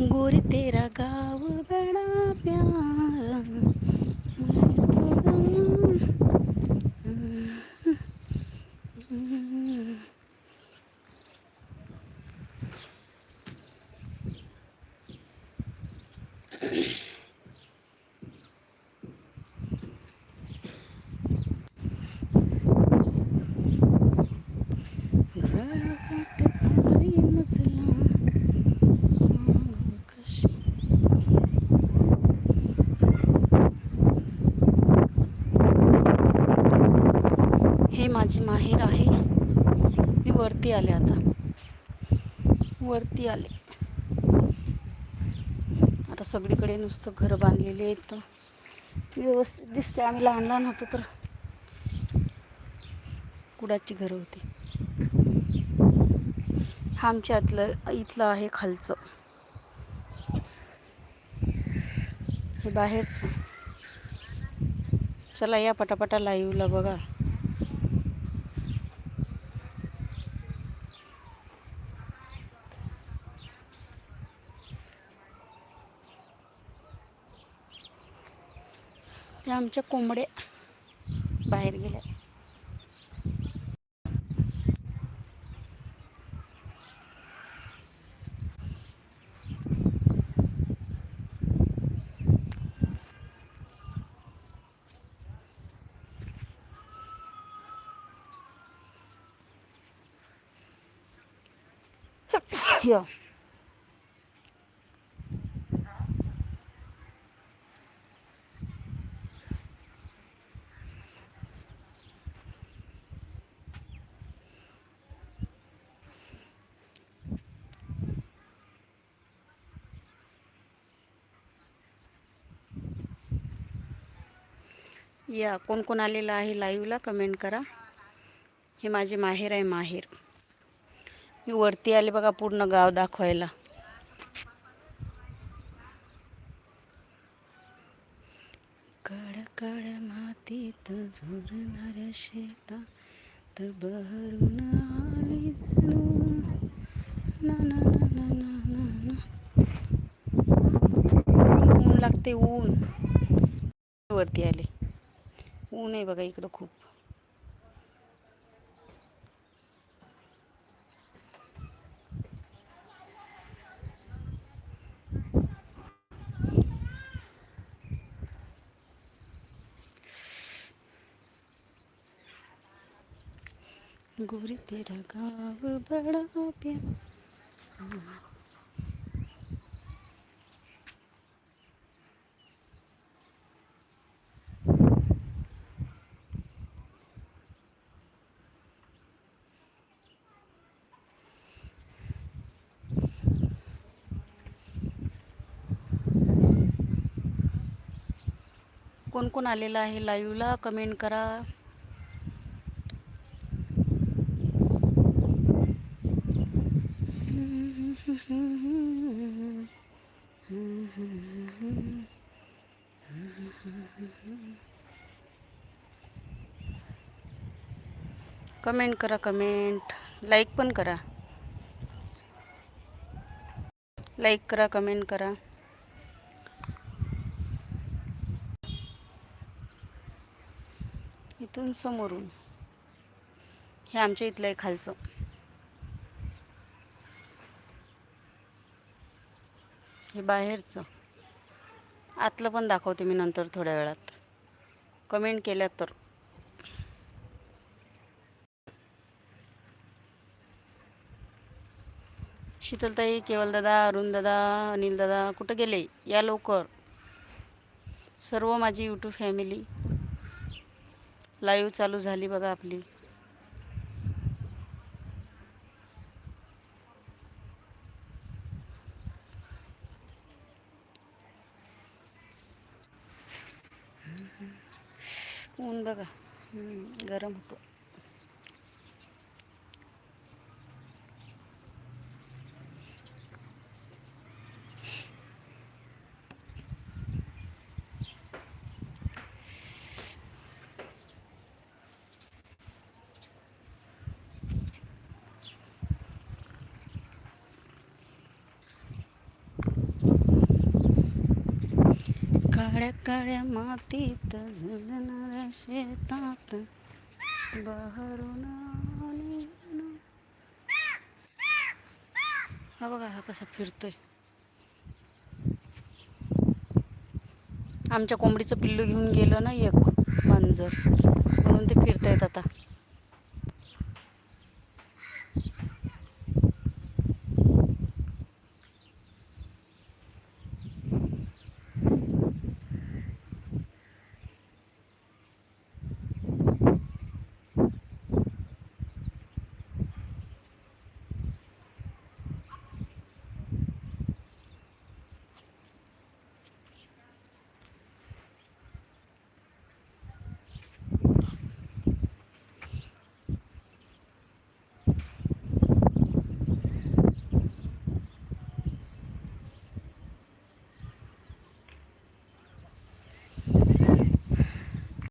गोरी तेरा गाव बडा प्यारा माझे माहेर आहे. मी वरती आले आता. वरती आले. आता सगळीकडे नुसतं घरं बांधलेली आहेत व्यवस्थित दिसते आम्ही लहान लहान होतो तर कुडाची घरं होती. हा आमच्या आतलं इथलं आहे खालचं. हे बाहेरचं. चला या पटापटा लाईव्हला बघा. त्या आमच्या कोंबड्या बाहेर गेल्या या या कोण कोण आलेलं आहे लाईव्हला कमेंट करा. हे माझे माहेर आहे माहेर. मी वरती आले बघा पूर्ण गाव दाखवायला. कड कड मातीत झुरणाऱ्या शेतात बहरून आली ना ना ना ना ना ना ना. ऊन लागते ऊन. वरती आले. ऊन आहे बघा इकडं खूप गोरी तेरा गाव बड़ा प्यारा कोण कोण आलेलं आहे लाईव्हला कमेंट करा. कमेंट करा कमेंट लाईक पण करा. लाईक करा कमेंट करा. इथून समोरून. हे आमच्या इथलं आहे खालचं. हे बाहेरचं. आतलं पण दाखवते मी नंतर थोड्या वेळात. कमेंट केल्या तर. शीतलताई केवलदादा अरुणदादा अनिलदादा कुठं गेले? या लवकर. सर्व माझी यूट्यूब फॅमिली लाईव्ह चालू झाली बघा आपली. ऊन बघा. गरम होतो. काळ्या काळ्या मातीत झुलणाऱ्या शेतात बहरून हा बघा हा कसा फिरतोय. आमच्या कोंबडीचं पिल्लू घेऊन गेलं ना एक मांजर. म्हणून ते फिरतायत आता.